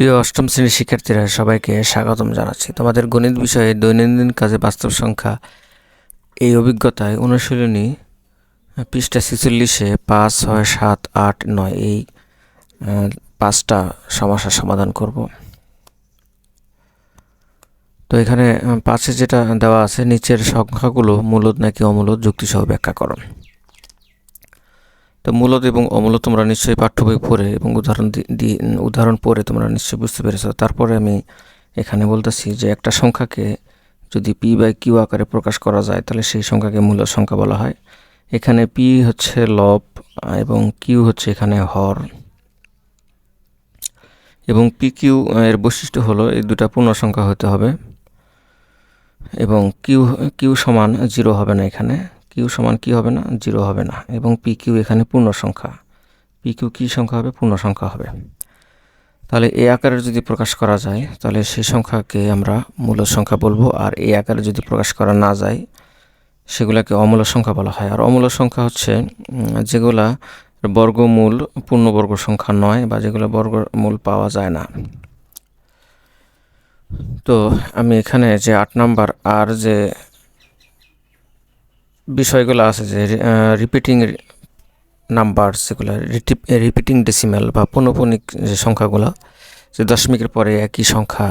প্রিয় অষ্টম শ্রেণির শিক্ষার্থীরা, সবাইকে স্বাগতম জানাচ্ছি। তোমাদের গণিত বিষয়ে দৈনন্দিন কাজে বাস্তব সংখ্যা এই অভিজ্ঞতায় অনুশীলনী পৃষ্ঠা ছেচল্লিশে পাঁচ, ছয়, সাত, আট, নয়, এই পাঁচটা সমস্যার সমাধান করব। তো এখানে পাঁচে যেটা দেওয়া আছে, নিচের সংখ্যাগুলো মূলত নাকি অমূলত যুক্তিসহ ব্যাখ্যা করো। তো মূলত এবং অমূলত তোমরা নিশ্চয়ই পাঠ্য বই পড়ে এবং উদাহরণ দি- দি, উদাহরণ পড়ে তোমরা নিশ্চয়ই বুঝতে পেরেছ। তারপরে আমি এখানে বলতেছি যে একটা সংখ্যাকে যদি পি বাই কিউ আকারে প্রকাশ করা যায়, তাহলে সেই সংখ্যাকে মূল সংখ্যা বলা হয়। এখানে পি হচ্ছে লব এবং কিউ হচ্ছে এখানে হর। এবং পি কিউ এর বৈশিষ্ট্য হলো এই দুটা পূর্ণ সংখ্যা হতে হবে এবং কিউ কিউ সমান জিরো হবে না এখানে। কিউ সমান কি হবে না? জিরো হবে না। এবং পি কিউ এখানে পূর্ণ সংখ্যা পি কিউ কী সংখ্যা হবে? পূর্ণ সংখ্যা হবে। তাহলে এ আকারে যদি প্রকাশ করা যায়, তাহলে সেই সংখ্যাকে আমরা মূল সংখ্যা বলব। আর এ আকারে যদি প্রকাশ করা না যায়, সেগুলোকে অমূল সংখ্যা বলা হয়। আর অমূল সংখ্যা হচ্ছে যেগুলা বর্গমূল পূর্ণবর্গ সংখ্যা নয় বা যেগুলো বর্গমূল পাওয়া যায় না। তো আমি এখানে যে আট নাম্বার আর যে বিষয়গুলো আছে যে রিপিটিং নাম্বার যেগুলো রিপিটিং ডেসিমেল বা পৌনপনিক যে সংখ্যাগুলো, যে দশমিকের পরে একই সংখ্যা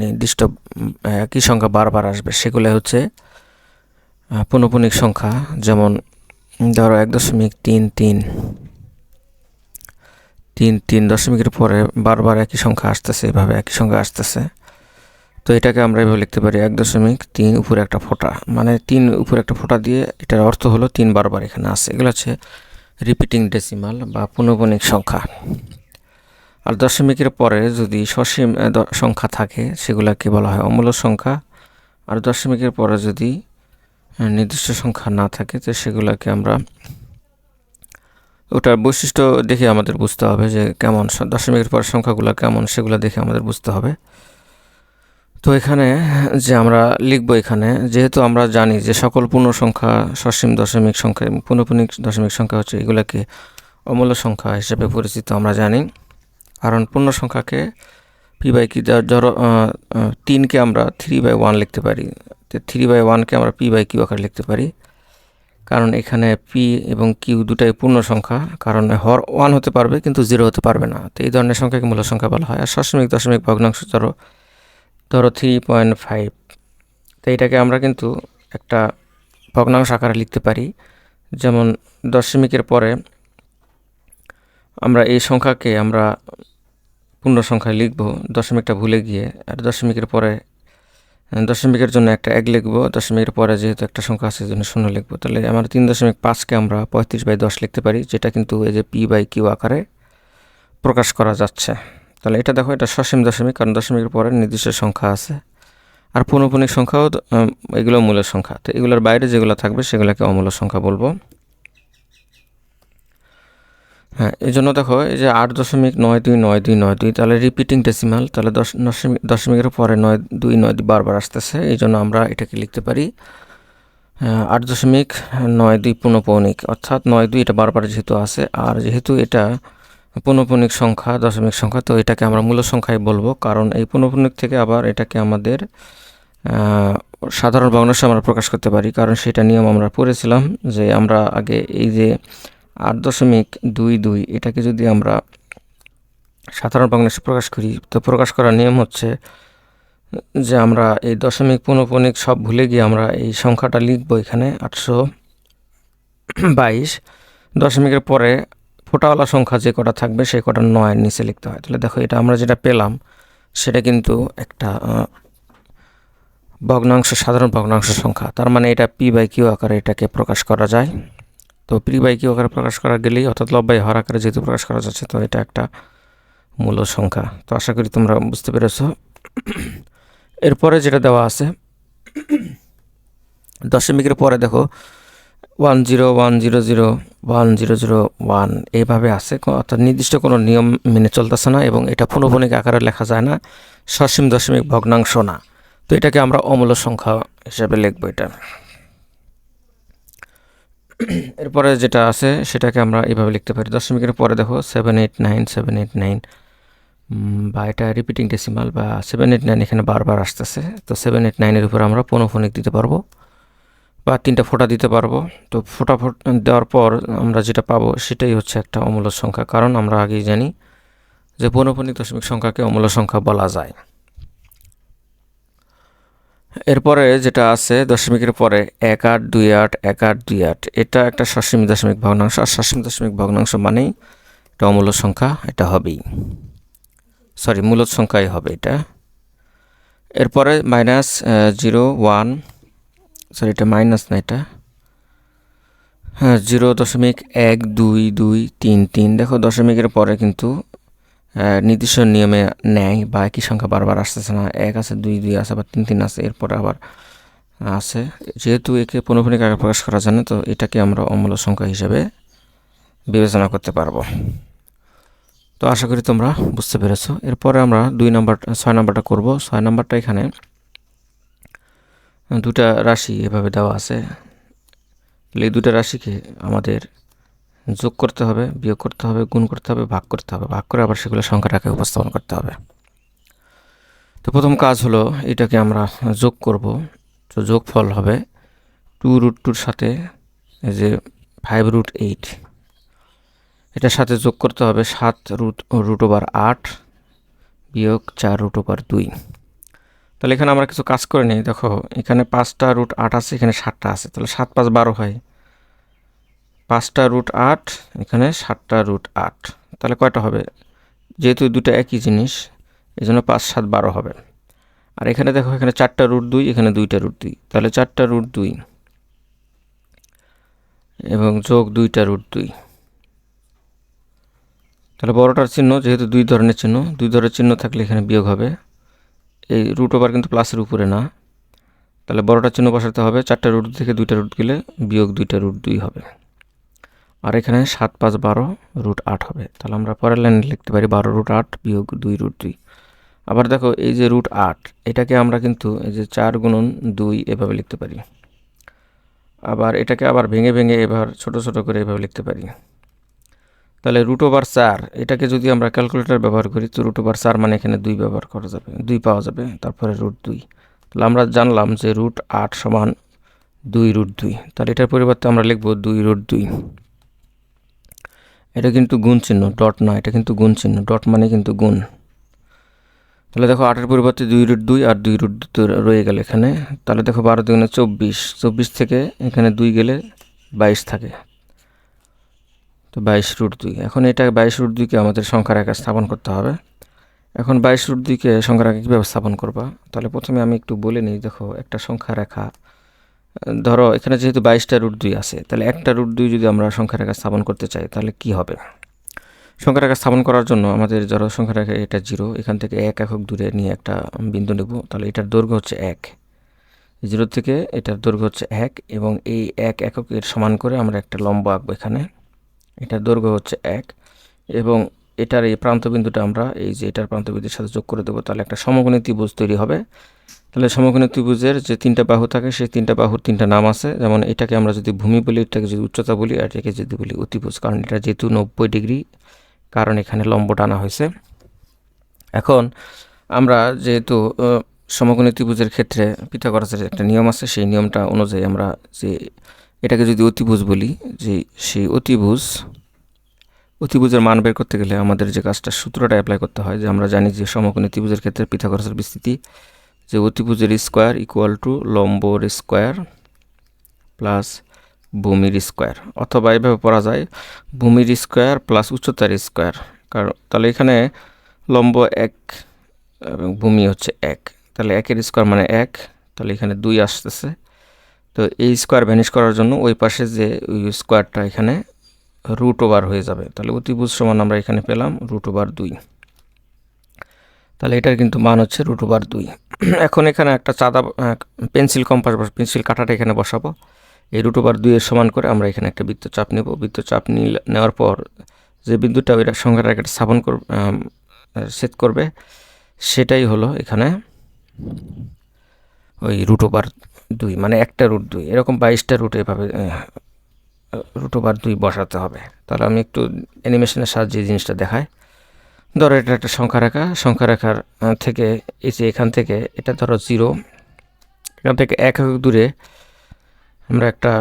নির্দিষ্ট, একই সংখ্যা বারবার আসবে, সেগুলো হচ্ছে পৌনপনিক সংখ্যা, যেমন ধরো এক দশমিক তিন তিন তিন তিন দশমিকের পরে বারবার একই সংখ্যা আসতেছে, এভাবে একই সংখ্যা আসতেছে। তো এটাকে আমরা এভাবে লিখতে পারি এক দশমিক তিন উপরে একটা ফোঁটা। মানে তিন উপরে একটা ফোঁটা দিয়ে এটার অর্থ হলো তিন বারবার এখানে আছে। এগুলো হচ্ছে রিপিটিং ডেসিমাল বা পুনঃবনিক সংখ্যা। আর দশমিকের পরে যদি সসীম সংখ্যা থাকে, সেগুলোকে বলা হয় অমূল্য সংখ্যা। আর দশমিকের পরে যদি নির্দিষ্ট সংখ্যা না থাকে, তো সেগুলোকে আমরা, ওটার বৈশিষ্ট্য দেখে আমাদের বুঝতে হবে যে কেমন দশমিকের পর সংখ্যাগুলো কেমন, সেগুলো দেখে আমাদের বুঝতে হবে। তো এখানে যে আমরা লিখব এখানে, যেহেতু আমরা জানি যে সকল পূর্ণ সংখ্যা সসীম দশমিক সংখ্যা এবং পূর্ণপূর্ণিক দশমিক সংখ্যা হচ্ছে এগুলোকে অমূল্য সংখ্যা হিসেবে পরিচিত আমরা জানি। কারণ পূর্ণ সংখ্যাকে পি বাই কি ধরো তিনকে আমরা থ্রি বাই ওয়ান লিখতে পারি। থ্রি বাই ওয়ানকে আমরা পি বাই কিউ আকারে লিখতে পারি। কারণ এখানে পি এবং কিউ দুটাই পূর্ণ সংখ্যা কারণ হর ওয়ান হতে পারবে কিন্তু জিরো হতে পারবে না। তো এই ধরনের সংখ্যাকে মূল সংখ্যা বলা হয়। আর সশমিক দশমিক ভগ্নাংশ ধরো ধরো থ্রি পয়েন্ট ফাইভ তো এটাকে আমরা কিন্তু একটা ভগ্নাংশ আকারে লিখতে পারি। যেমন দশমিকের পরে আমরা এই সংখ্যাকে আমরা পূর্ণ সংখ্যায় লিখব, দশমিকটা ভুলে গিয়ে। আর দশমিকের পরে, দশমিকের জন্য একটা এক লিখব, দশমিকের পরে যেহেতু একটা সংখ্যা আছে জন্য শূন্য লিখব। তাহলে আমরা তিন দশমিক পাঁচকে আমরা পঁয়ত্রিশ বাই দশ লিখতে পারি, যেটা কিন্তু এই যে পি বাই কিউ আকারে প্রকাশ করা যাচ্ছে। তাহলে এটা দেখো, এটা সসীম দশমিক, কারণ দশমিকের পরে নির্দিষ্ট সংখ্যা আছে। আর পৌনপুনিক সংখ্যাও এগুলো মূলের সংখ্যা। তো এগুলোর বাইরে যেগুলো থাকবে, সেগুলোকে অমূল্য সংখ্যা বলব। হ্যাঁ এই জন্য দেখো, এই যে আট দশমিক নয় দুই নয় দুই নয় দুই, তাহলে রিপিটিং ডেসিমাল তাহলে দশ, দশমিক, দশমিকের পরে নয় দুই নয় দুই বারবার আসতেছে। এই জন্য আমরা এটাকে লিখতে পারি আট দশমিক নয় দুই পৌনপৌনিক, অর্থাৎ নয় দুই এটা বারবার যেহেতু আছে, আর যেহেতু এটা পৌনপৌনিক সংখ্যা, দশমিক সংখ্যা, তো এটাকে আমরা মূল সংখ্যায় বলব। কারণ এই পৌনপৌনিক থেকে আবার এটাকে আমাদের সাধারণ ভগ্নাংশে আমরা প্রকাশ করতে পারি। কারণ সেটা নিয়ম আমরা পড়েছিলাম যে আমরা আগে এই যে আট দশমিক দুই দুই, এটাকে যদি আমরা সাধারণ ভগ্নাংশে প্রকাশ করি, তো প্রকাশ করার নিয়ম হচ্ছে যে আমরা এই দশমিক পৌনপৌনিক সব ভুলে গিয়ে আমরা এই সংখ্যাটা লিখব এখানে আটশো বাইশ। দশমিকের পরে ফোটাওয়ালা সংখ্যা যে কটা থাকবে, সেই কটা নয়ের নিচে লিখতে হয়। তাহলে দেখো এটা আমরা যেটা পেলাম, সেটা কিন্তু একটা ভগ্নাংশ, সাধারণ ভগ্নাংশ সংখ্যা। তার মানে এটা পি বাই কিউ আকারে এটাকে প্রকাশ করা যায়। তো পি বাই কিউ আকারে প্রকাশ করা গেলেই, অর্থাৎ লব বাই হর আকারে যেহেতু প্রকাশ করা যাচ্ছে, তো এটা একটা মূল সংখ্যা। তো আশা করি তোমরা বুঝতে পেরেছ। এরপরে যেটা দেওয়া আছে, দশমিকের পরে দেখো one zero one zero zero one zero zero one এইভাবে আছে। অর্থাৎ নির্দিষ্ট কোনো নিয়ম মেনে চলতেছে না এবং এটা পুনঃপনিক আকারে লেখা যায় না। সসীম দশমিক ভগ্নাংশ না। তো এটাকে আমরা অমূল্য সংখ্যা হিসাবে লিখব এটা। এরপরে যেটা আছে, সেটাকে আমরা এইভাবে লিখতে পারি। দশমিকের পরে দেখো seven eight nine seven eight nine বা এটা রিপিটিং ডেসিমাল বা সেভেন এইট নাইন এখানে বারবার আসতেছে। তো সেভেন এইট নাইনের উপর আমরা পনোফোনিক দিতে পারব। বা তিনটা ফোঁটা দিতে পারব। তো ফোঁটা দেওয়ার পর আমরা যেটা পাবো সেটাই হচ্ছে একটা অমূল্য সংখ্যা। কারণ আমরা আগেই জানি যে পৌনপনিক দশমিক সংখ্যাকে অমূল্য সংখ্যা বলা যায়। এরপরে যেটা আছে দশমিকের পরে এক আট দুই আট, এক আট দুই আট, এটা একটা সসীমিত দশমিক ভগ্নাংশ। আর সসীমিত দশমিক ভগ্নাংশ মানেই এটা অমূল্য সংখ্যা, এটা হবেই। সরি, মূলত সংখ্যাই হবে এটা। এরপরে মাইনাস জিরো, ওয়ান সরি এটা মাইনাস না এটা। হ্যাঁ জিরো দশমিক এক, দুই দুই, তিন তিন। দেখো, দশমিকের পরে কিন্তু নির্দিষ্ট নিয়মে নেয় বা একই সংখ্যা বারবার আসতেছে না। এক আছে, দুই দুই আছে বা তিন তিন আছে, এরপরে আবার আছে। যেহেতু একে পুনঃপুনিক আগে প্রকাশ করা যায় না তো এটাকে আমরা অমূল্য সংখ্যা হিসেবে বিবেচনা করতে পারব। তো আশা করি তোমরা বুঝতে পেরেছ। এরপরে আমরা দুই নাম্বার, ছয় নাম্বারটা করব। ছয় নাম্বারটা এখানে দুটা রাশি এভাবে দেওয়া আছে। এই দুটা রাশিকে আমাদের যোগ করতে হবে, বিয়োগ করতে হবে, গুণ করতে হবে, ভাগ করতে হবে। ভাগ করে আবার সেগুলো সংখ্যাটাকে উপস্থাপন করতে হবে। তো প্রথম কাজ হলো এটাকে আমরা যোগ করব। তো যোগফল হবে টু রুট টুর সাথে যে ফাইভ রুট এইট। এটার সাথে যোগ করতে হবে সাত রুট রুট ওভার আট, বিয়োগ চার রুট ওভার দুই। তাহলে এখানে আমরা কিছু কাজ করে নিই, দেখো, এখানে পাঁচটা রুট আট আছে, এখানে সাতটা আছে, তাহলে সাত পাঁচ বারো হয়। পাঁচটা রুট আট, এখানে সাতটা রুট আট, তাহলে কয়টা হবে? যেহেতু দুটো একই জিনিস এই জন্য পাঁচ সাত বারো হবে। আর এখানে দেখো, এখানে চারটা রুট দুই, এখানে দুইটা রুট দুই, তাহলে চারটা রুট দুই এবং যোগ দুইটা রুট দুই। তাহলে বড়টার চিহ্ন, যেহেতু দুই ধরনের চিহ্ন, দুই ধরনের চিহ্ন থাকলে এখানে বিয়োগ হবে। এই রুট ওভার কিন্তু প্লাসের উপরে না। তাহলে বড়টার চিহ্ন বসাতে হবে, চারটা রুট থেকে দুইটা রুট গেলে বিয়োগ দুইটা রুট দুই হবে। আর এখানে সাত পাঁচ বারো রুট আট হবে। তাহলে আমরা পরের লাইনে লিখতে পারি বারো রুট আট বিয়োগ দুই রুট দুই। আবার দেখো এই যে রুট আট, এটাকে আমরা কিন্তু এই যে চার গুণন দুই এভাবে লিখতে পারি। আবার এটাকে আবার ভেঙে ভেঙে এবার ছোট ছোট করে এভাবে লিখতে পারি। তাহলে রুট ওভার চার এটাকে যদি আমরা ক্যালকুলেটর ব্যবহার করি, তো রুট ওভার চার মানে এখানে দুই ব্যবহার করা যাবে, দুই পাওয়া যাবে, তারপরে রুট দুই। তাহলে আমরা জানলাম যে রুট আট সমান দুই রুট দুই। তাহলে এটার পরিবর্তে আমরা লিখব দুই রুট দুই। এটা কিন্তু গুণ চিহ্ন ডট না, এটা কিন্তু গুণ চিহ্ন ডট মানে কিন্তু গুণ। তাহলে দেখো আটের পরিবর্তে দুই রুট দুই আর দুই রুট রয়ে গেল এখানে। তাহলে দেখো বারো দুগুণে চব্বিশ চব্বিশ থেকে এখানে দুই গেলে বাইশ থাকে। তো বাইশ রুট দুই। এখন এটা বাইশ রুট দুইকে আমাদের সংখ্যার একা স্থাপন করতে হবে। এখন বাইশ রুট দুইকে সংখ্যার একা কীভাবে স্থাপন করবা? তাহলে প্রথমে আমি একটু বলে নিই, দেখো, একটা সংখ্যা রেখা। ধরো, এখানে যেহেতু বাইশটা রুট দুই আছে, তাহলে একটা রুট দুই যদি আমরা সংখ্যা রেখা স্থাপন করতে চাই, তাহলে কি হবে? সংখ্যা রেখা স্থাপন করার জন্য আমাদের ধরো সংখ্যা রেখা এটা জিরো, এখান থেকে এক একক দূরে নিয়ে একটা বিন্দু নেব। তাহলে এটার দৈর্ঘ্য হচ্ছে এক। জিরো থেকে এটার দৈর্ঘ্য হচ্ছে এক এবং এই এক এককের সমান করে আমরা একটা লম্ব আঁকবো এখানে। এটার দৈর্ঘ্য হচ্ছে এক। এবং এটার এই প্রান্তবিন্দুটা আমরা এই যে এটার প্রান্তবিন্দুর সাথে যোগ করে দেবো, তাহলে একটা সমকোণী ত্রিভুজ তৈরি হবে। তাহলে সমকোণী ত্রিভুজের যে তিনটা বাহু থাকে, সেই তিনটা বাহুর তিনটা নাম আছে। যেমন এটাকে আমরা যদি ভূমি বলি, এটাকে যদি উচ্চতা বলি, আর এটাকে যদি বলি অতিভুজ, কারণ এটা যেহেতু নব্বই ডিগ্রি, কারণ এখানে লম্ব টানা হয়েছে। এখন আমরা যেহেতু সমকোণী ত্রিভুজের ক্ষেত্রে পিথাগোরাসের একটা নিয়ম আছে, সেই নিয়মটা অনুযায়ী আমরা যে এটাকে যদি অতিভুজ বলি, যে সেই অতিভুজ, অতিভুজের মান বের করতে গেলে আমাদের যে কাজটা সূত্রটা অ্যাপ্লাই করতে হয়, যে আমরা জানি যে সমকোণী ত্রিভুজের ক্ষেত্রে পিথাগোরাসের বিস্তৃতি, যে অতিভুজের স্কোয়ার ইকুয়াল টু লম্বর স্কোয়ার প্লাস ভূমির স্কোয়ার অথবা এভাবে পড়া যায়, ভূমির স্কোয়ার প্লাস উচ্চতার স্কোয়ার কারণ তাহলে এখানে লম্ব এক এবং ভূমি হচ্ছে এক। তাহলে একের স্কোয়ার মানে এক, তাহলে এখানে দুই আসতেছে। তো এই স্কোয়ার ভ্যানিশ করার জন্য ওই পাশে যে ওই স্কোয়ারটা এখানে রুট ওভার হয়ে যাবে। তাহলে অতিভুজ সমান আমরা এখানে পেলাম রুট ওভার দুই। তাহলে এটার কিন্তু মান হচ্ছে রুট ওভার দুই। এখন এখানে একটা চাঁদা পেন্সিল কম্পাস বা পেন্সিল কাটাটা এখানে বসাবো। এই রুট ওভার দুইয়ের সমান করে আমরা এখানে একটা বৃত্তচাপ নেব। বৃত্তচাপ নেওয়ার পর যে বিন্দুটা ওইটা সংখ্যাটা একটা স্থাপন কর সেট করবে, সেটাই হলো এখানে ওই রুট ওভার দুই মানে একটা রুট দুই। এরকম বাইশটা রুট এভাবে রুট ওভার দুই বসাতে হবে। তাহলে আমি একটু অ্যানিমেশনের সাহায্যে জিনিসটা দেখাই। ধরো এটা একটা সংখ্যা রেখা। সংখ্যা রেখার থেকে এই যে এখান থেকে, এটা ধরো জিরো এখান থেকে এক এক দূরে আমরা একটা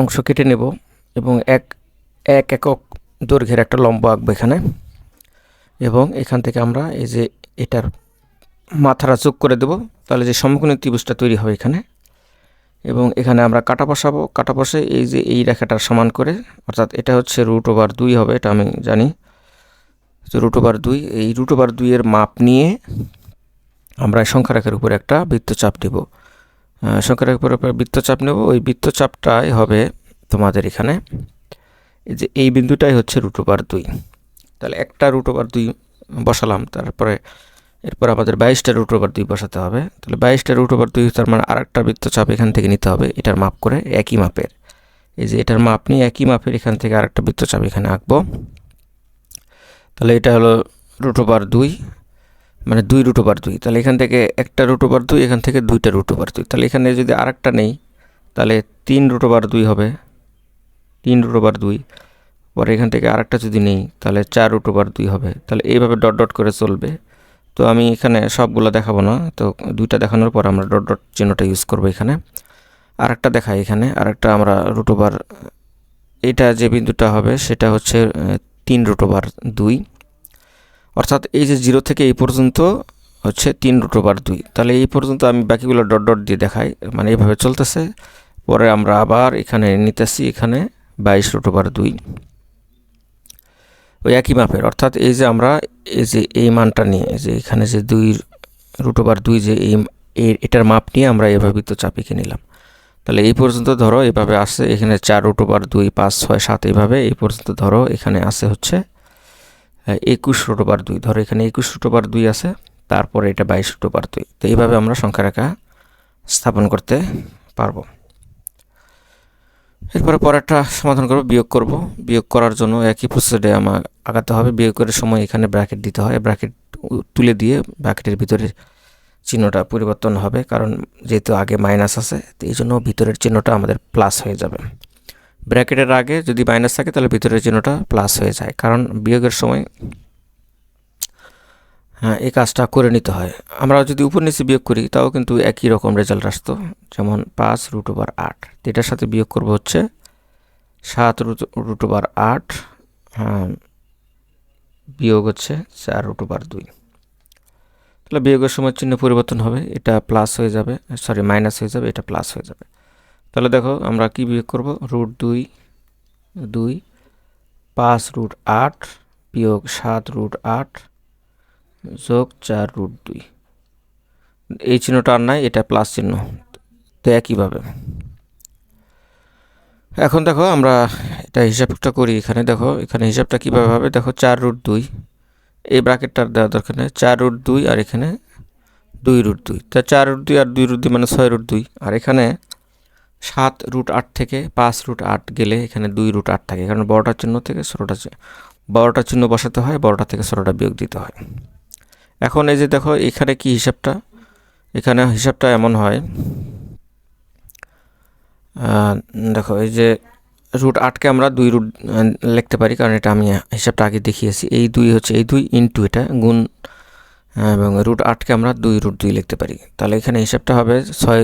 অংশ কেটে নেব এবং এক এক একক দৈর্ঘ্যের একটা লম্ব আঁকবো এখানে। এবং এখান থেকে আমরা এই যে এটার মাথাটা যোগ করে দেব, তাহলে যে সমকোণী ত্রিভুজটা তৈরি হবে এখানে। এবং এখানে আমরা কাটা বসাবো। কাটা বসে এই যে এই রেখাটার সমান করে, অর্থাৎ এটা হচ্ছে রুট ওভার দুই হবে, এটা আমি জানি। তো রুট ওভার দুই, এই রুট ওভার দুইয়ের মাপ নিয়ে আমরা সংখ্যা রেখার উপরে একটা বৃত্তচাপ দেব সংখ্যা রেখার উপরে বৃত্তচাপ নেব। ওই বৃত্তচাপটাই হবে তোমাদের এখানে। এই যে এই বিন্দুটাই হচ্ছে রুট ওভার দুই। তাহলে একটা রুট ওভার দুই বসালাম, তারপরে এরপর আমাদের বাইশটা রুট ওভার দুই বসাতে হবে। তাহলে বাইশটা রুট ওভার দুই, তার মানে আরেকটা বৃত্তচাপ এখান থেকে নিতে হবে, এটার মাপ করে একই মাপের। এই যে এটার মাপ নিয়ে একই মাপের এখান থেকে আরেকটা বৃত্তচাপ এখানে আঁকবো। তাহলে এটা হলো রুট ওভার দুই মানে দুই রুট ওভার দুই। তাহলে এখান থেকে একটা রুট ওভার দুই, এখান থেকে দুইটা রুট ওভার দুই। তাহলে এখানে যদি আরেকটা নেই, তাহলে তিন রুট ওভার দুই হবে। তিন রুট ওভার দুই। পরে এখান থেকে আরেকটা যদি নেই, তাহলে চার রুট ওভার দুই হবে। তাহলে এইভাবে ডট ডট করে চলবে। তো আমি এখানে সবগুলো দেখাবো না। তো দুইটা দেখানোর পর আমরা ডট ডট চিহ্নটা ইউজ করব এখানে। আরেকটা দেখাই এখানে। আরেকটা আমরা রুটোবার এটা যে বিন্দুটা হবে সেটা হচ্ছে তিন রুটোবার দুই। অর্থাৎ এই যে জিরো থেকে এই পর্যন্ত হচ্ছে তিন রুটোবার দুই। তাহলে এই পর্যন্ত আমি বাকিগুলো ডট ডট দিয়ে দেখাই। মানে এইভাবে চলতেছে। পরে আমরা আবার এখানে নিতেছি এখানে বাইশ রুট ওভার দুই। ওই একই মাপের। অর্থাৎ এই যে আমরা এই যে এই মানটা নিয়ে যে এখানে যে দুই রুট ওভার দুই যে এই এটার মাপ নিয়ে আমরা এভাবেই তো চাপিকে নিলাম। তাহলে এই পর্যন্ত ধরো এভাবে আসে এখানে চার রুট ওভার দুই, পাঁচ, ছয়, সাত এইভাবে এই পর্যন্ত ধরো এখানে আসে হচ্ছে একুশ রুট ওভার দুই। ধরো এখানে একুশ রুট ওভার দুই আছে, তারপরে এটা বাইশ রুট ওভার দুই। তো এইভাবে আমরা সংখ্যা রেখা স্থাপন করতে পারব। এরপরে পরেরটা সমাধান করব, বিয়োগ করব। বিয়োগ করার জন্য একই প্রসেসে আমার আগাতে হবে। বিয়োগ করার সময় এখানে ব্র্যাকেট দিতে হয়। ব্র্যাকেট তুলে দিয়ে ব্র্যাকেটের ভিতরে চিহ্নটা পরিবর্তন হবে। কারণ যেহেতু আগে মাইনাস আছে, তো এই জন্য ভিতরের চিহ্নটা আমাদের প্লাস হয়ে যাবে। ব্র্যাকেটের আগে যদি মাইনাস থাকে, তাহলে ভিতরের চিহ্নটা প্লাস হয়ে যায়। কারণ বিয়োগের সময় হ্যাঁ এই কাজটা করে নিতে হয়। আমরা যদি উপর নিচে বিয়োগ করি, তাও কিন্তু একই রকম রেজাল্ট আসতো। যেমন পাঁচ রুট ওভার আট। এটার সাথে বিয়োগ করব হচ্ছে সাত রুট রুট ওভার আট হ্যাঁ বিয়োগ হচ্ছে চার রুট ওভার দুই। তাহলে বিয়োগের সময় চিহ্ন পরিবর্তন হবে। এটা প্লাস হয়ে যাবে সরি মাইনাস হয়ে যাবে, এটা প্লাস হয়ে যাবে। তাহলে দেখো আমরা কি বিয়োগ করব? রুট দুই দুই, পাঁচ রুট আট, বিয়োগ সাত রুট আট যোগ চার রুট দুই। এই চিহ্নটা আর নাই, এটা প্লাস চিহ্ন। তো একইভাবে। এখন দেখো আমরা এটা হিসাবটা করি এখানে, দেখো, এখানে হিসাবটা কীভাবে হবে? দেখো চার রুট দুই। এই ব্র্যাকেটটার দেওয়া দরকার নেই। চার রুট দুই আর এখানে দুই রুট দুই। তা চার রুট দুই আর দুই রুট দুই মানে ছয় রুট দুই। আর এখানে সাত রুট আট থেকে পাঁচ রুট আট গেলে এখানে দুই রুট আট থাকে। কারণ বড়টার চিহ্ন থেকে ষোলোটা বড়টার চিহ্ন বসাতে হয়, বড়টা থেকে ষোলোটা বিয়োগ দিতে হয়। এখন এই যে দেখো, এখানে কি হিসাবটা? এখানে হিসাবটা এমন হয় দেখো, এই যে রুট আটকে আমরা দুই রুট লিখতে পারি, কারণ এটা আমি হিসাবটা আগে দেখিয়েছি। এই দুই হচ্ছে, এই দুই ইন্টু এটা গুণ এবং রুট আটকে আমরা দুই রুট দুই লিখতে পারি। তাহলে এখানে হিসাবটা হবে ছয়,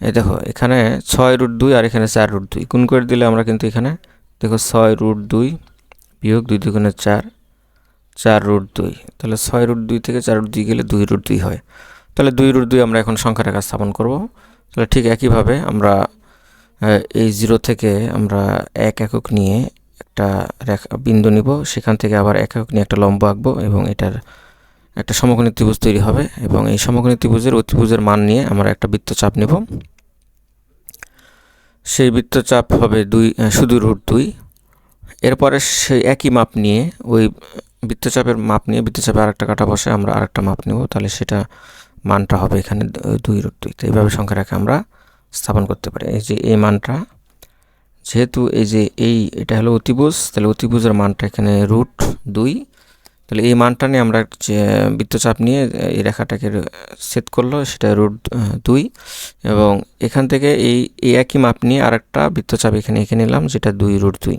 এই দেখো, এখানে ছয় রুট দুই আর এখানে চার রুট দুই। গুণ করে দিলে আমরা কিন্তু এখানে, দেখো, ছয় রুট দুই বিয়োগ দুই দুগুণে চার চার রুট দুই। তাহলে ছয় রুট দুই থেকে চার রুট দুই গেলে দুই রুট দুই হয়। তাহলে দুই রুট দুই আমরা এখন সংখ্যা রেখা স্থাপন করব। তাহলে ঠিক একইভাবে আমরা এই জিরো থেকে আমরা এক একক নিয়ে একটা রেখা, বিন্দু নিব। সেখান থেকে আবার এক একক নিয়ে একটা লম্ব আঁকবো এবং এটার একটা সমকোণী ত্রিভুজ তৈরি হবে এবং এই সমকোণী ত্রিভুজের অতিভুজের মান নিয়ে আমরা একটা বৃত্তচাপ নেব। সেই বৃত্তচাপ হবে দুই শুধু রুট দুই। এরপরে সেই একই মাপ নিয়ে ওই বৃত্তচাপের মাপ নিয়ে বৃত্তচাপে আরেকটা কাটা বসে, আমরা আরেকটা মাপ নেব, তাহলে সেটা মানটা হবে এখানে দুই রুট দুই। তো এইভাবে সংখ্যা রেখে আমরা স্থাপন করতে পারি। এই যে এই মানটা, যেহেতু এই যে এই, এটা হলো অতিভুজ, তাহলে অতিভুজের মানটা এখানে রুট দুই। তাহলে এই মানটা নিয়ে আমরা যে বৃত্তচাপ নিয়ে এই রেখাটাকে সেট করল, সেটা রুট দুই। এবং এখান থেকে এই এই একই মাপ নিয়ে আরেকটা বৃত্তচাপ এখানে এঁকে নিলাম, যেটা দুই রুট দুই।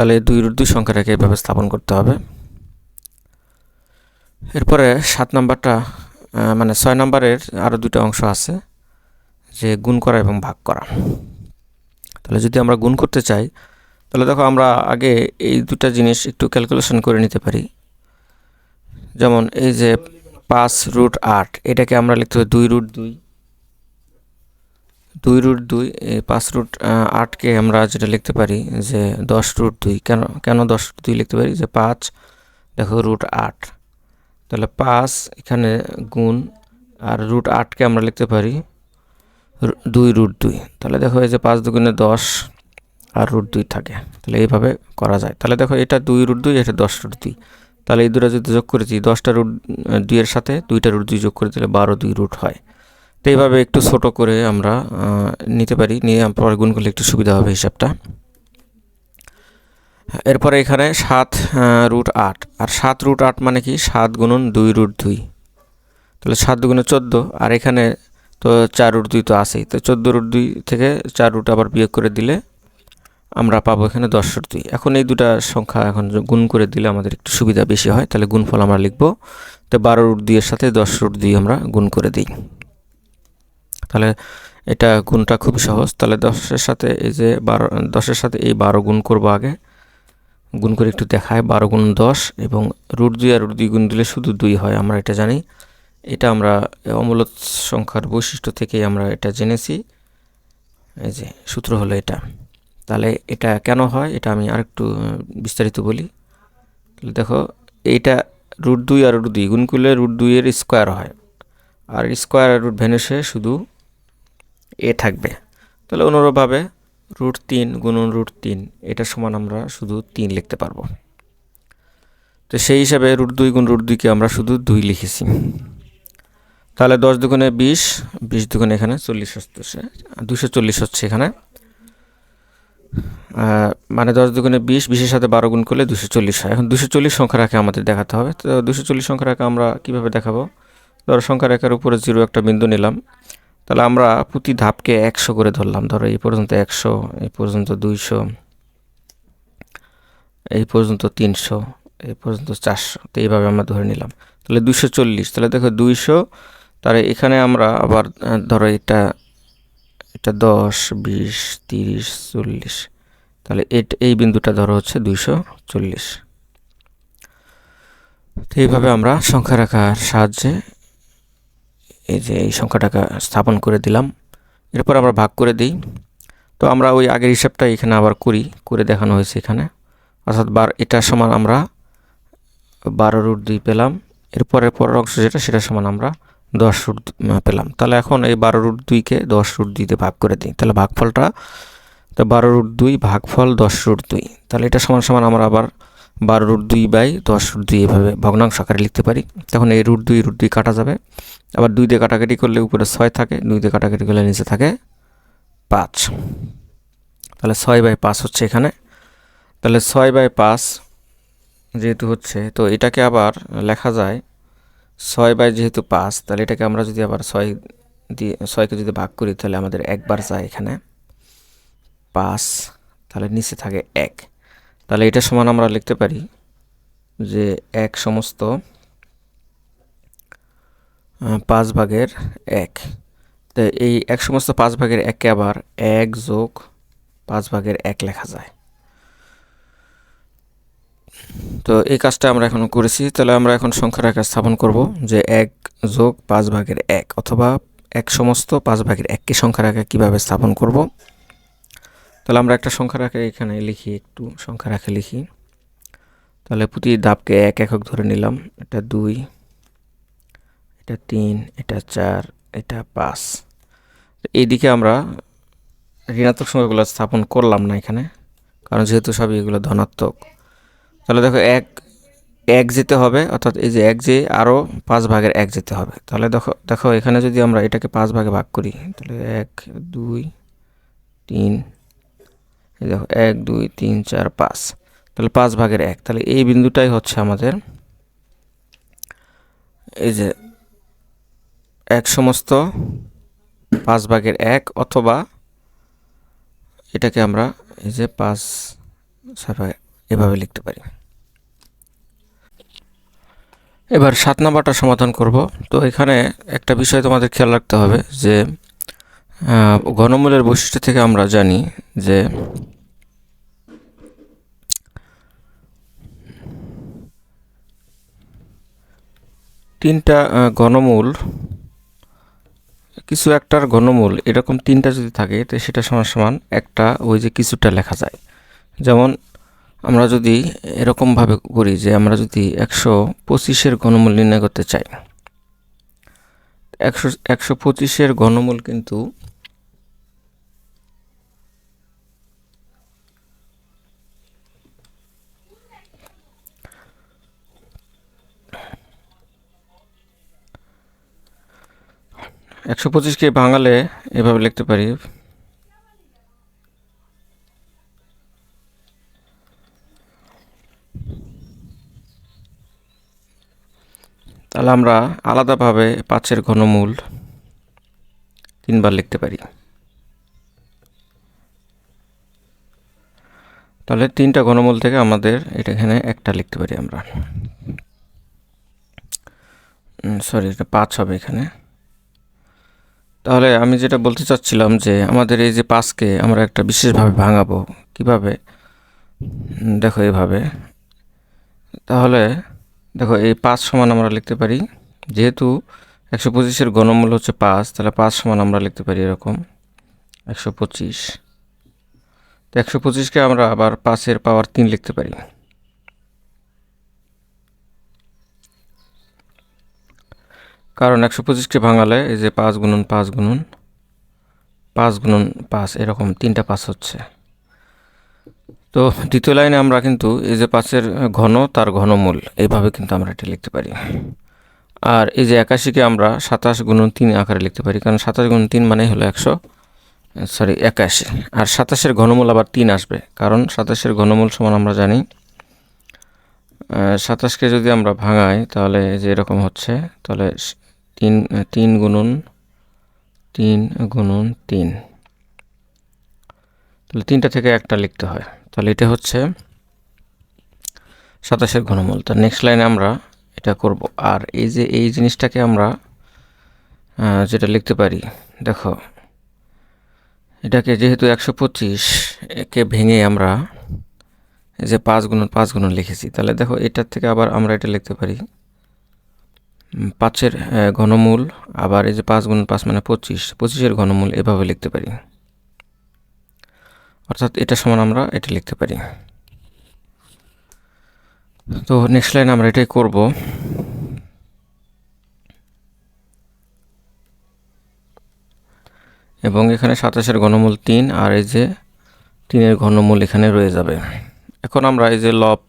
তাহলে দুই রুট দুই সংখ্যাটাকে এভাবে স্থাপন করতে হবে। এরপরে সাত নাম্বারটা মানে ছয় নাম্বারের আরও দুটো অংশ আছে, যে গুণ করা এবং ভাগ করা। তাহলে যদি আমরা গুণ করতে চাই, তাহলে দেখো আমরা আগে এই দুটা জিনিস একটু ক্যালকুলেশন করে নিতে পারি। যেমন এই যে পাঁচ রুট আট, এটাকে আমরা লিখতে হবে দুই রুট দুই। দুই রুট দুই পাঁচ রুট আটকে আমরা যেটা লিখতে পারি যে দশ রুট দুই। কেন কেন দশ রুট দুই লিখতে পারি? যে পাঁচ, দেখো রুট আট। তাহলে পাঁচ এখানে গুণ, আর রুট আটকে আমরা লিখতে পারি দুই রুট দুই। তাহলে দেখো এই যে পাঁচ দুগুণে দশ, আর রুট দুই থাকে। তাহলে এইভাবে করা যায়। তাহলে দেখো এটা দুই রুট দুই, এটা দশ রুট দুই। তাহলে এই দুটো যদি যোগ করে দিই, দশটা রুট দুইয়ের সাথে দুইটা রুট দুই যোগ করে দিলে বারো দুই রুট হয়। তো এইভাবে একটু ছোট করে আমরা নিতে পারি। নিয়ে পরে গুণ করলে একটু সুবিধা হবে হিসাবটা। এরপরে এখানে সাত রুট আট। আর সাত রুট আট মানে কি? সাত গুণন দুই রুট দুই। তাহলে সাত দুগুণে চোদ্দ। আর এখানে তো চার রুট দুই তো আছেই। তো চোদ্দ রুট দুই থেকে চার রুট আবার বিয়োগ করে দিলে আমরা পাবো এখানে দশ রুট দুই। এখন এই দুটা সংখ্যা এখন গুণ করে দিলে আমাদের একটু সুবিধা বেশি হয়। তাহলে গুণফল আমরা লিখব। তো বারো রুট দুইয়ের সাথে দশ রুট দুই আমরা গুণ করে দিই। তাহলে এটা গুণটা খুব সহজ। তাহলে দশের সাথে এই যে বারো দশের সাথে এই বারো গুণ করব আগে। গুণ করে একটু দেখায় বারো গুণ দশ এবং রুট দুই আর রুট দুই গুণ দিলে শুধু দুই হয় আমরা এটা জানি। এটা আমরা অমূলত সংখ্যার বৈশিষ্ট্য থেকে আমরা এটা জেনেছি। এই যে সূত্র হলো এটা। তাহলে এটা কেন হয় এটা আমি আরেকটু আহ, বিস্তারিত বলি। তাহলে দেখো এইটা রুট দুই আর রুট দুই গুণ করলে রুট দুইয়ের স্কোয়ার হয়। আর স্কোয়ার আর রুট ভেনেসে শুধু এ থাকবে। তাহলে অনুরূপভাবে রুট তিন গুণন রুট তিন, এটা সমান আমরা শুধু তিন লিখতে পারব। তো সেই হিসাবে রুট দুই গুণ রুট দুইকে আমরা শুধু দুই লিখেছি। তাহলে দশ দুগুণে বিশ বিশ দুগুণে এখানে চল্লিশ হচ্ছে দুশো চল্লিশ হচ্ছে এখানে। মানে দশ দুগুণে বিশ, বিশের সাথে বারো গুণ করলে দুশো চল্লিশ হয়। এখন দুশো চল্লিশ সংখ্যা রাখে আমাদের দেখাতে হবে। তো দুশো চল্লিশ সংখ্যা রাখে আমরা কীভাবে দেখাবো? ধরো সংখ্যা রেখার উপরে জিরো একটা বিন্দু নিলাম। তাহলে আমরা প্রতি ধাপকে একশো করে ধরলাম। ধরো এই পর্যন্ত একশো, এই পর্যন্ত দুইশো, এই পর্যন্ত তিনশো, এই পর্যন্ত চারশো, তো এইভাবে আমরা ধরে নিলাম। তাহলে দুশো চল্লিশ, তাহলে দেখো দুইশো, তাহলে এখানে আমরা আবার ধরো এটা এটা দশ, বিশ, তিরিশ, চল্লিশ, তাহলে এই বিন্দুটা ধরো হচ্ছে দুইশো চল্লিশ। তো এইভাবে আমরা সংখ্যা রাখার সাহায্যে এই যে এই সংখ্যাটাকে স্থাপন করে দিলাম। এরপর আমরা ভাগ করে দিই। তো আমরা ওই আগের হিসাবটা এখানে আবার করি, করে দেখানো হয়েছে এখানে। অর্থাৎ বার, এটা সমান আমরা বারো রুট দুই পেলাম। এরপরের পরের অংশ যেটা, সেটা সমান আমরা দশ রুট পেলাম। তাহলে এখন এই বারো রুট দুইকে দশ রুট দুইতে ভাগ করে দিই। তাহলে ভাগফলটা, তো বারো রুট দুই ভাগফল দশ রুট দুই। তাহলে এটা সমান সমান আমরা আবার বারো রুট দুই বাই দশ রুট দুই এভাবে ভগ্নাংশ আকারে লিখতে পারি। তখন এই রুট দুই রুট দুই কাটা যাবে। আবার দুই দিয়ে কাটাকাটি করলে উপরে ছয় থাকে, দুই দিয়ে কাটাকাটি করলে নিচে থাকে পাঁচ। তাহলে ছয় বাই পাঁচ হচ্ছে এখানে। তাহলে ছয় বাই পাঁচ যেহেতু হচ্ছে, তো এটাকে আবার লেখা যায় ছয় বাই যেহেতু পাঁচ, তাহলে এটাকে আমরা যদি আবার ছয় দিয়ে, ছয়কে যদি ভাগ করি, তাহলে আমাদের একবার যায় এখানে পাঁচ, তাহলে নিচে থাকে এক। তাহলে এটা সমান আমরা লিখতে পারি যে এক সমস্ত পাঁচ ভাগের এক। তো এই এক সমস্ত পাঁচ ভাগের এককে আবার এক যোগ পাঁচ ভাগের এক লেখা যায়। তো এই কাজটা আমরা এখন করেছি। তাহলে আমরা এখন সংখ্যার রেখা স্থাপন করব যে এক যোগ পাঁচ ভাগের এক, অথবা এক সমস্ত পাঁচ ভাগের এককে সংখ্যার রেখা কীভাবে স্থাপন করব। তাহলে আমরা একটা সংখ্যা রেখা, এখানে লিখি, একটু সংখ্যা রেখা লিখি। তাহলে প্রতি ধাপকে এক একক ধরে নিলাম, এটা দুই, এটা তিন, এটা চার, এটা পাঁচ। এইদিকে আমরা ঋণাত্মক সংখ্যাগুলো স্থাপন করলাম না এখানে, কারণ যেহেতু সবই এগুলো ধনাত্মক। তাহলে দেখো এক এক যেতে হবে, অর্থাৎ এই যে এক যে আরও পাঁচ ভাগের এক যেতে হবে। তাহলে দেখো দেখো এখানে যদি আমরা এটাকে পাঁচ ভাগে ভাগ করি, তাহলে এক, দুই, তিন দেখো, এক, দুই, তিন, চার, পাঁচ। তাহলে পাঁচ ভাগের এক। তাহলে এই বিন্দুটাই হচ্ছে আমাদের এই যে এক সমস্ত পাঁচ ভাগের এক অথবা এটাকে আমরা এই যে পাঁচ এভাবে লিখতে পারি। এবার সাত নাম্বারটা সমাধান করব। তো এখানে একটা বিষয় তোমাদের খেয়াল রাখতে হবে যে ঘনমূলের বৈশিষ্ট্য থেকে আমরা জানি যে তিনটা ঘনমূল, কিছু একটার ঘনমূল এরকম তিনটা যদি থাকে, তো সেটা সমান সমান একটা ওই যে কিছুটা লেখা যায়। যেমন আমরা যদি এরকমভাবে করি যে আমরা যদি একশো পঁচিশের ঘনমূল নির্ণয় করতে চাই, একশো একশো পঁচিশের ঘনমূল কিন্তু একশো পঁচিশকে ভাঙালে এভাবে লিখতে পারি। তাহলে আমরা আলাদাভাবে পাঁচের ঘনমূল তিনবার লিখতে পারি। তাহলে তিনটা ঘনমূল থেকে আমাদের এটা এখানে একটা লিখতে পারি আমরা। সরি এটা পাঁচ হবে এখানে। তাহলে আমি যেটা বলতে চাচ্ছিলাম যে আমাদের এই যে পাঁচকে আমরা একটা বিশেষভাবে ভাঙাবো, কীভাবে? দেখো এইভাবে। তাহলে দেখো এই পাঁচ সমান আমরা লিখতে পারি, যেহেতু একশো পঁচিশের ঘনমূল হচ্ছে পাঁচ, তাহলে পাঁচ সমান আমরা লিখতে পারি এরকম একশো পঁচিশ। তো একশো পঁচিশকে আমরা আবার পাঁচের পাওয়ার তিন লিখতে পারি। কারণ একশো পঁচিশকে ভাঙালে এই যে পাঁচ গুণন পাঁচ গুণন পাঁচ গুণন পাঁচ, এরকম তিনটা পাঁচ হচ্ছে। তো দ্বিতীয় লাইনে আমরা কিন্তু এই যে পাঁচের ঘন, তার ঘনমূল, এইভাবে কিন্তু আমরা এটা লিখতে পারি। আর এই যে একাশিকে আমরা সাতাশ গুণন তিন আকারে লিখতে পারি, কারণ সাতাশ গুণন তিন মানে হলো একশো, সরি, একাশি। আর সাতাশের ঘনমূল আবার তিন আসবে, কারণ সাতাশের ঘনমূল সমান আমরা জানি। সাতাশকে যদি আমরা ভাঙাই, তাহলে যে এরকম হচ্ছে, তাহলে তিন তিন গুণন তিন গুণন তিন। তাহলে তিনটা থেকে একটা লিখতে হয়। তাহলে এটা হচ্ছে সাতাশের ঘনমূল। তার নেক্সট লাইনে আমরা এটা করব। আর এই যে, এই জিনিসটাকে আমরা যেটা লিখতে পারি, দেখো, এটাকে যেহেতু একশো পঁচিশ কে ভেঙে আমরা যে পাঁচ গুণন পাঁচ গুণন লিখেছি। তাহলে দেখো, এটার থেকে আবার আমরা এটা লিখতে পারি। পাঁচের ঘনমূল, আবার এই যে পাঁচ গুণ পাঁচ মানে পঁচিশ, পঁচিশের ঘনমূল এভাবে লিখতে পারি। অর্থাৎ এটা সমান আমরা এটা লিখতে পারি। তো নেক্সট লাইন আমরা এটাই করব। এবং এখানে সাতাশের ঘনমূল তিন, আর এই যে তিনের ঘনমূল এখানে রয়ে যাবে। এখন আমরা এই যে লব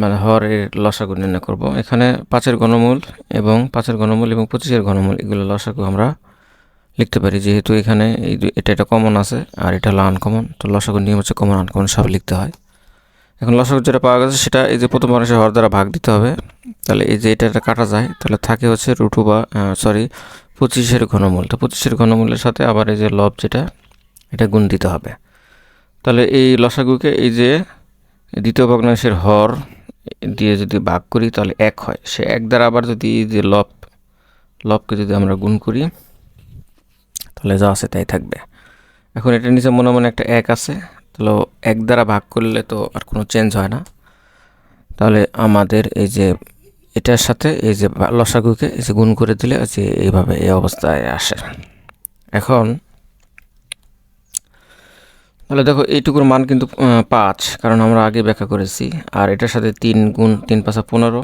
মানে হরের লসাগু নির্ণয় করব। এখানে পাঁচের ঘনমূল এবং পাঁচের ঘনমূল এবং পঁচিশের ঘনমূল, এগুলো লসাগু আমরা লিখতে পারি। যেহেতু এখানে এই এটা এটা কমন আছে আর এটা হলো আনকমন তো লসাগুর নিয়ম হচ্ছে কমন আনকমন সব লিখতে হয়। এখন লসাগু যেটা পাওয়া গেছে সেটা এই যে প্রথম মানুষের হর দ্বারা ভাগ দিতে হবে। তাহলে এই যে এটা এটা কাটা যায়, তাহলে থাকে হচ্ছে রুটু বা সরি পঁচিশের ঘনমূল। তো পঁচিশের ঘনমূলের সাথে আবার এই যে লব যেটা, এটা গুণ দিতে হবে। তাহলে এই লসাগুকে এই যে দ্বিতীয় ভগ্নাংশের হর, দিয়ে যদি ভাগ করি তাহলে এক হয়। সে এক দ্বারা আবার যদি যে লব, লবকে যদি আমরা গুণ করি, তাহলে যা আছে তাই থাকবে। এখন এটা নিচে মনে মনে একটা এক আছে, তাহলে এক দ্বারা ভাগ করলে তো আর কোনো চেঞ্জ হয় না। তাহলে আমাদের এই যে এটার সাথে এই যে লসাগুকে এই যে গুণ করে দিলে যে এইভাবে এই অবস্থায় আসে। এখন তাহলে দেখো, এইটুকুর মান কিন্তু পাঁচ, কারণ আমরা আগে ব্যাখ্যা করেছি। আর এটার সাথে তিন গুণ, তিন পাঁচা পনেরো,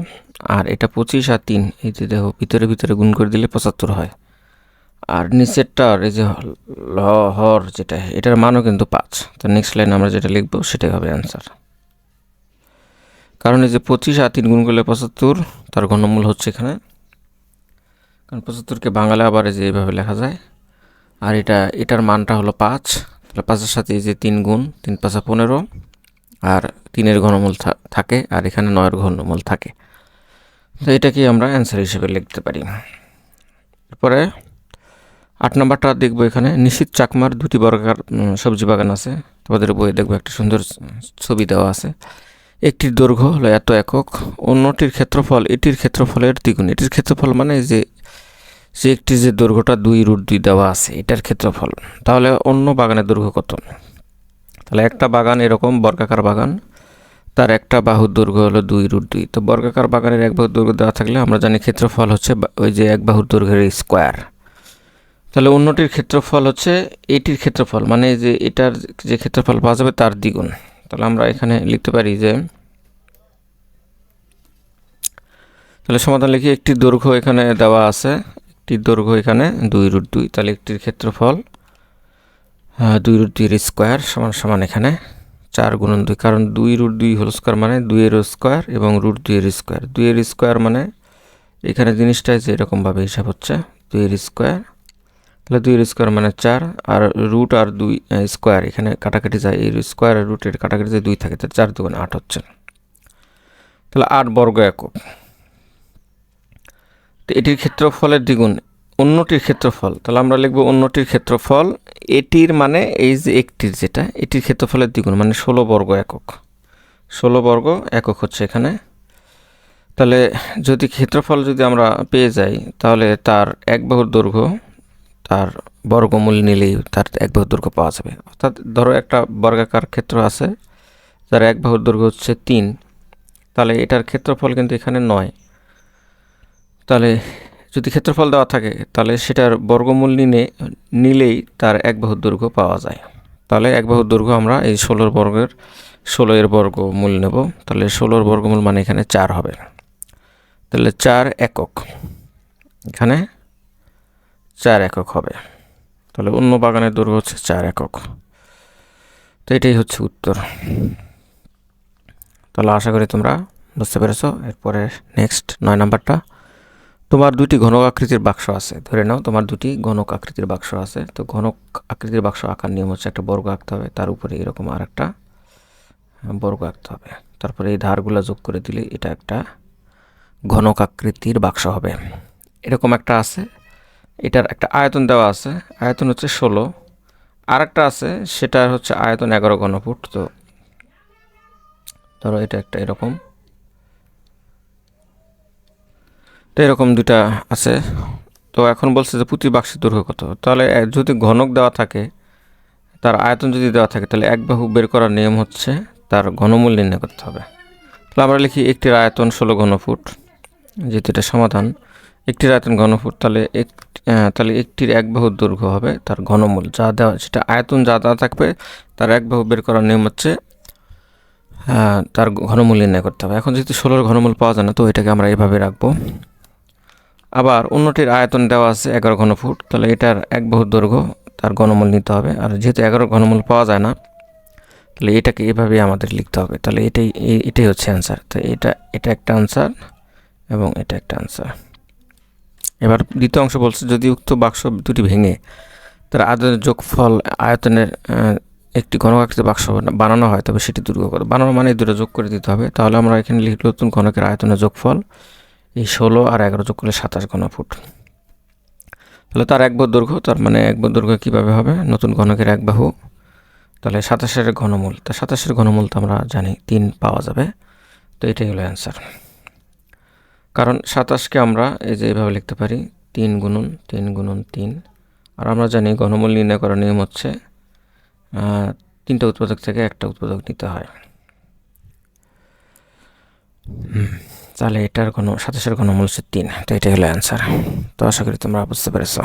আর এটা পঁচিশ আর তিন, এই যে দেখো, ভিতরে ভিতরে গুণ করে দিলে পঁচাত্তর হয়। আর নিচেরটার, এই যে হর যেটা, এটার মানও কিন্তু পাঁচ। তো নেক্সট লাইন আমরা যেটা লিখব, সেটাই হবে অ্যান্সার কারণ এই যে পঁচিশ আর তিন গুণ করলে পঁচাত্তর, তার ঘনমূল হচ্ছে এখানে। কারণ পঁচাত্তরকে বাঙালি আবার এই যে এইভাবে লেখা যায়। আর এটা, এটার মানটা হলো পাঁচ। তাহলে পাঁচের সাথে যে তিন গুণ, তিন পাঁচা পনেরো, আর তিনের ঘনমূল থাকে, আর এখানে নয়ের ঘনমূল থাকে। তো এটাকে আমরা অ্যান্সার হিসেবে লিখতে পারি। এরপরে আট নম্বরটা দেখব এখানে। নিশীত চাকমার দুটি বর্গাকার সবজি বাগান আছে। তোমাদের বইয়ে দেখব একটা সুন্দর ছবি দেওয়া আছে। একটির দৈর্ঘ্য হলো এত একক, অন্যটির ক্ষেত্রফল এটির ক্ষেত্রফলের দ্বিগুণ। এটির ক্ষেত্রফল মানে যে যে একটি যে দৈর্ঘ্যটা দুই রুট দুই দেওয়া আছে, এটার ক্ষেত্রফল। তাহলে অন্য বাগানের দৈর্ঘ্য কত? তাহলে একটা বাগান এরকম, বর্গাকার বাগান, তার একটা বাহুর দৈর্ঘ্য হলো দুই রুট দুই। তো বর্গাকার বাগানের এক বাহুর দৈর্ঘ্য দেওয়া থাকলে আমরা জানি ক্ষেত্রফল হচ্ছে ওই যে এক বাহুর দৈর্ঘ্যের স্কোয়ার তাহলে অন্যটির ক্ষেত্রফল হচ্ছে, এটির ক্ষেত্রফল মানে যে এটার যে ক্ষেত্রফল পাওয়া যাবে তার দ্বিগুণ। তাহলে আমরা এখানে লিখতে পারি যে, তাহলে সমাধান লিখি, একটি দৈর্ঘ্য এখানে দেওয়া আছে একটির দৈর্ঘ্য এখানে দুই রুট দুই, তাহলে একটির ক্ষেত্রফল দুই রুট দুইয়ের স্কোয়ার সমান সমান এখানে চার গুণন দুই, কারণ দুই রুট দুই হোল স্কোয়ার মানে দুইয়ের স্কোয়ার এবং রুট দুইয়ের স্কোয়ার। দুইয়ের স্কোয়ার মানে এখানে জিনিসটা যে এরকমভাবে হিসাব হচ্ছে, দুইয়ের স্কোয়ার, তাহলে দুইয়ের স্কোয়ার মানে চার, আর রুট আর দুই স্কোয়ার এখানে কাটাকাটি যায়, এর স্কোয়ার আর রুটের কাটাকাটি যায় দুই থাকে, তাহলে চার দুগুণে আট হচ্ছে। তাহলে আট বর্গ একক। এটির ক্ষেত্রফলের দ্বিগুণ, অন্যটির ক্ষেত্রফল। তাহলে আমরা লিখব অন্যটির ক্ষেত্রফল, এটির মানে এই যে একটির যেটা, এটির ক্ষেত্রফলের দ্বিগুণ মানে ষোলো বর্গ একক। ষোলো বর্গ একক হচ্ছে এখানে। তাহলে যদি ক্ষেত্রফল যদি আমরা পেয়ে যাই, তাহলে তার এক বাহুর দৈর্ঘ্য, তার বর্গমূল নিলেই তার এক বাহুর দৈর্ঘ্য পাওয়া যাবে। অর্থাৎ ধরো একটা বর্গাকার ক্ষেত্র আছে, যার এক বাহুর দৈর্ঘ্য হচ্ছে তিন। তাহলে এটার ক্ষেত্রফল কিন্তু এখানে নয়। তাহলে যদি ক্ষেত্রফল দেওয়া থাকে, তাহলে সেটার বর্গমূল নিয়ে নিলেই তার এক বাহুর দৈর্ঘ্য পাওয়া যায়। তাহলে এক বাহুর দৈর্ঘ্য আমরা এই ষোলোর বর্গের ষোলো এর বর্গমূল নেব। তাহলে ষোলোর বর্গমূল মানে এখানে চার হবে। তাহলে চার একক। এখানে চার একক হবে। তাহলে অন্য বাগানের দৈর্ঘ্য হচ্ছে চার একক। তো এটাই হচ্ছে উত্তর। তাহলে আশা করি তোমরা বুঝতে পেরেছ। এরপরে নেক্সট নয় নাম্বারটা। তোমার দুটি ঘনক আকৃতির বাক্স আছে, ধরে নাও তোমার দুটি ঘনক আকৃতির বাক্স আছে। তো ঘনক আকৃতির বাক্স আঁকার নিয়ম হচ্ছে একটা বর্গ আঁকতে হবে, তার উপরে এরকম আর একটা বর্গ আঁকতে হবে। তারপরে এই ধারগুলো যোগ করে দিলে এটা একটা ঘনক আকৃতির বাক্স হবে। এরকম একটা আছে, এটার একটা আয়তন দেওয়া আছে, আয়তন হচ্ছে ষোলো। আর একটা আছে, সেটার হচ্ছে আয়তন এগারো ঘনফুট। তো ধরো এটা একটা এরকম তো এরকম দুটা আছে। তো এখন বলছে যে প্রতি বাক্সের দৈর্ঘ্য কত। তাহলে যদি ঘনক দেওয়া থাকে, তার আয়তন যদি দেওয়া থাকে, তাহলে এক বাহু বের করার নিয়ম হচ্ছে তার ঘনমূল নির্ণয় করতে হবে। তাহলে আমরা লিখি একটির আয়তন ষোলো ঘনফুট, যেহেতু এটা সমাধান। একটির আয়তন ঘনফুট, তাহলে এক তাহলে একটির এক বাহুর দৈর্ঘ্য হবে তার ঘনমূল। যা দেওয়া, সেটা আয়তন যা দেওয়া থাকবে, তার এক বাহু বের করার নিয়ম হচ্ছে তার ঘনমূল নির্ণয় করতে হবে। এখন যেহেতু ষোলোর ঘনমূল পাওয়া যায় না, তো এটাকে আমরা এভাবে রাখব। আবার অন্যটির আয়তন দেওয়া আছে এগারো ঘন ফুট, তাহলে এটার এক বহু দৈর্ঘ্য তার ঘনমূল নিতে হবে। আর যেহেতু এগারো ঘনমূল পাওয়া যায় না, তাহলে এটাকে এভাবে আমাদের লিখতে হবে। তাহলে এটাই এটাই হচ্ছে অ্যান্সার তো এটা এটা একটা আনসার এবং এটা একটা আনসার এবার দ্বিতীয় অংশ বলছে, যদি উক্ত বাক্স দুটি ভেঙে তার আয়তনের যোগফল আয়তনের একটি ঘনকাকৃতি বাক্স বানানো হয়, তবে সেটি দুর্গ করে। বানানো মানে দুটো যোগ করে দিতে হবে। তাহলে আমরা এখানে লিখব নতুন ঘনকের আয়তনের যোগফল। এই ষোলো আর এগারো যোগ করলে সাতাশ ঘনফুট তাহলে তার এক বাহু দৈর্ঘ্য, তার মানে এক বাহু দৈর্ঘ্য কীভাবে হবে? নতুন ঘনকের এক বাহু। তাহলে সাতাশের ঘনমূল, তা সাতাশের ঘনমূল তো আমরা জানি, তিন পাওয়া যাবে। তো এটাই হলো অ্যান্সার কারণ সাতাশকে আমরা এই যে এইভাবে লিখতে পারি, তিন গুণন তিন গুণন তিন। আর আমরা জানি ঘনমূল নির্ণয় করার নিয়ম হচ্ছে তিনটা উৎপাদক থেকে একটা উৎপাদক নিতে হয়। তাহলে এটার কোনো সাতাশের ঘনমূল হচ্ছে তিন তো এটাই হলো অ্যান্সার তো আশা করি তোমরা বুঝতে পেরেছ।